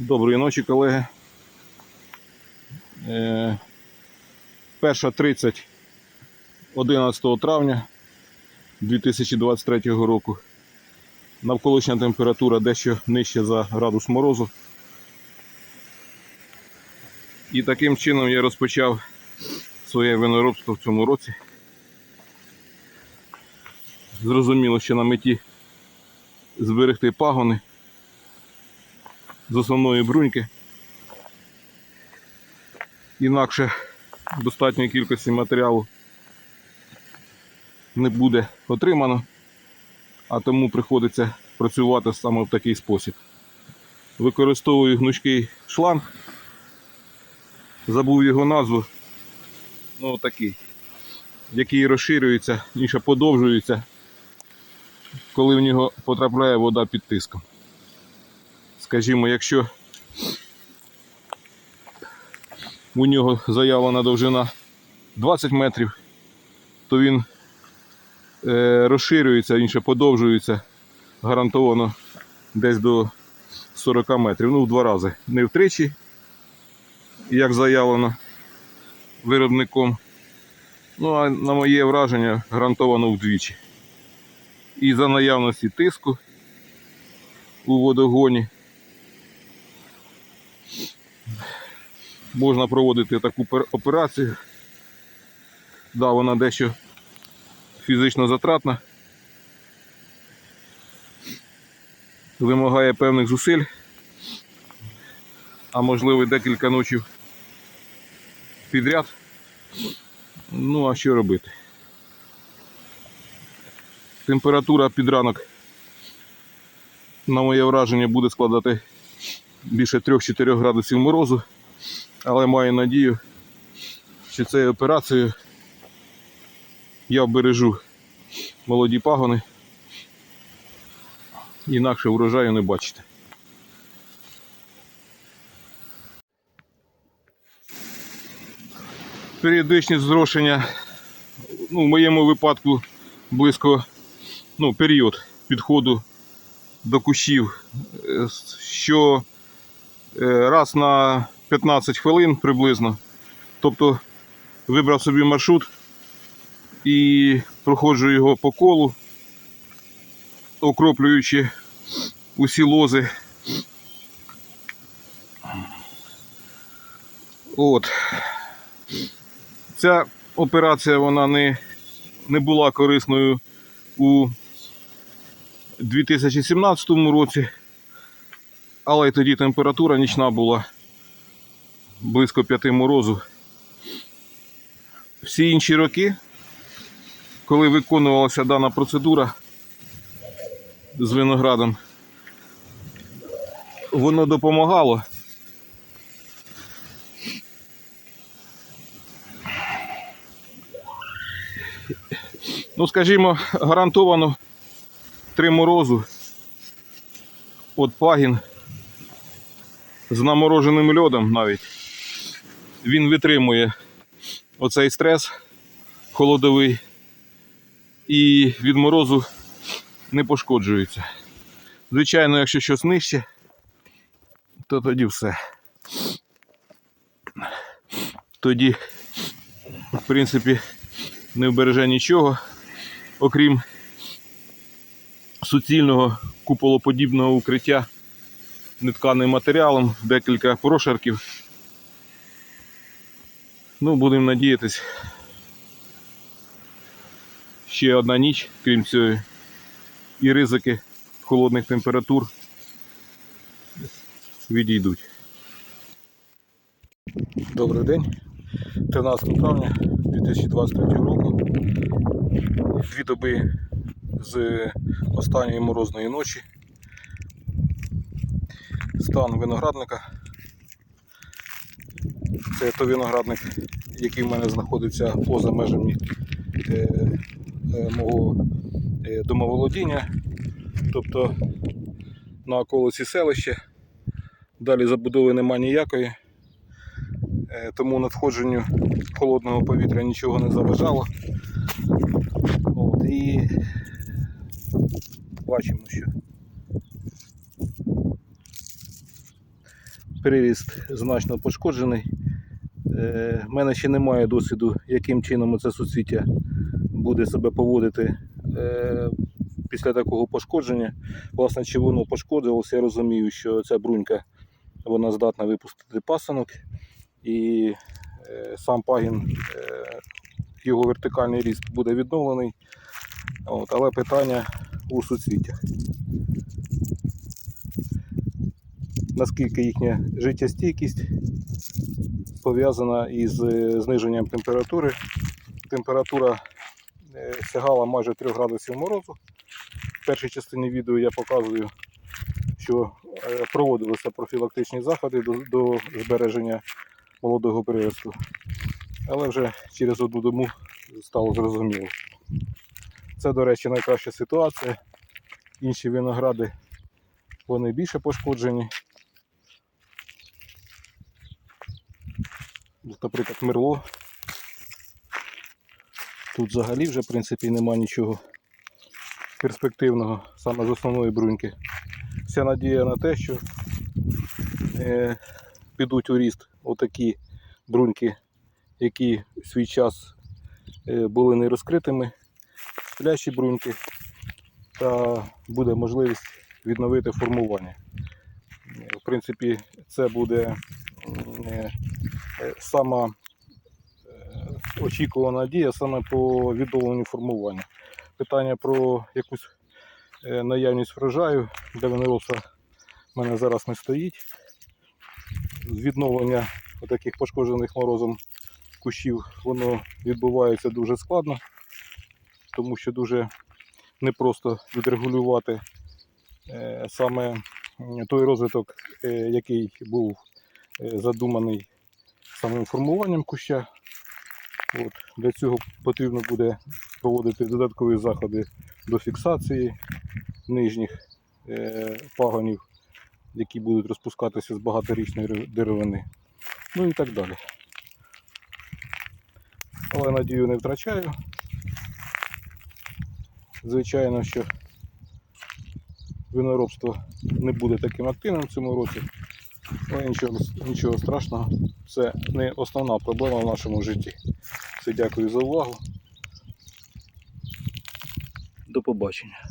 Доброї ночі, колеги. Е, Перша 30 11 травня 2023 року. Навколишня температура дещо нижча за градус морозу. І таким чином я розпочав своє виноробство в цьому році. Зрозуміло, що на меті зберегти пагони з основної бруньки. Інакше достатньої кількості матеріалу не буде отримано, а тому приходиться працювати саме в такий спосіб. Використовую гнучкий шланг, забув його назву, ну такий, який розширюється, інше подовжується, коли в нього потрапляє вода під тиском скажімо, якщо у нього заявлена довжина 20 метрів, то він е, розширюється, інше подовжується гарантовано десь до 40 метрів. Ну, в два рази. Не втричі, як заявлено виробником. Ну, а на моє враження гарантовано вдвічі. І за наявності тиску у водогоні можна проводити таку операцію. Да, вона дещо фізично затратна. Вимагає певних зусиль, а можливо декілька ночів підряд. Ну, а що робити? Температура під ранок, на моє враження, буде складати більше 3-4 градусів морозу, але маю надію, що цією операцією я вбережу молоді пагони, інакше врожаю не бачите. Періодичність зрошення, ну, в моєму випадку близько ну, період підходу до кущів, е, що е, раз на 15 хвилин приблизно. Тобто вибрав собі маршрут і проходжу його по колу, окроплюючи усі лози. От. Ця операція вона не, не була корисною у 2017 році, але й тоді температура нічна була близько 5 морозу. Всі інші роки, коли виконувалася дана процедура з виноградом, воно допомагало. Ну, скажімо, гарантовано три морозу от пагін з намороженим льодом навіть. Він витримує оцей стрес холодовий і від морозу не пошкоджується. Звичайно, якщо щось нижче, то тоді все. Тоді, в принципі, не вбереже нічого, окрім суцільного куполоподібного укриття нетканим матеріалом, декілька прошарків. Ну, будемо надіятись. Ще одна ніч, крім цього, і ризики холодних температур відійдуть. Добрий день. 13 травня 2023 року. Дві доби з останньої морозної ночі. Стан виноградника. Це той виноградник, який в мене знаходиться поза межами е, е, мого е, домоволодіння, тобто на околиці селища. Далі забудови нема ніякої, тому надходженню холодного повітря нічого не заважало. От, і бачимо, що приріст значно пошкоджений. Е, в мене ще немає досвіду, яким чином це суцвіття буде себе поводити е, після такого пошкодження. Власне, чи воно пошкодилося, я розумію, що ця брунька вона здатна випустити пасанок і е, сам пагін, е, його вертикальний ріст буде відновлений. От, але питання у суцвіттях. Наскільки їхня життєстійкість пов'язана із е, зниженням температури. Температура е, сягала майже 3 градусів морозу. В першій частині відео я показую, що е, проводилися профілактичні заходи до, до збереження молодого приросту. Але вже через одну добу стало зрозуміло. Це, до речі, найкраща ситуація. Інші виногради вони більше пошкоджені. Наприклад, мерло. Тут взагалі вже в принципі нема нічого перспективного саме з основної бруньки. Вся надія на те, що е, підуть у ріст отакі бруньки, які в свій час е, були не розкритими, плящі бруньки, та буде можливість відновити формування. Е, В принципі, це буде сама е, очікувана дія саме по відновленню формування. Питання про якусь е, наявність врожаю для винороса в мене зараз не стоїть. Відновлення таких пошкоджених морозом кущів воно відбувається дуже складно, тому що дуже непросто відрегулювати е, саме той розвиток, е, який був е, задуманий самим формуванням куща. От. Для цього потрібно буде проводити додаткові заходи до фіксації нижніх е, пагонів, які будуть розпускатися з багаторічної деревини. Ну і так далі. Але надію не втрачаю. Звичайно, що виноробство не буде таким активним в цьому році. Але нічого, нічого страшного. Це не основна проблема в нашому житті. Все, дякую за увагу. До побачення.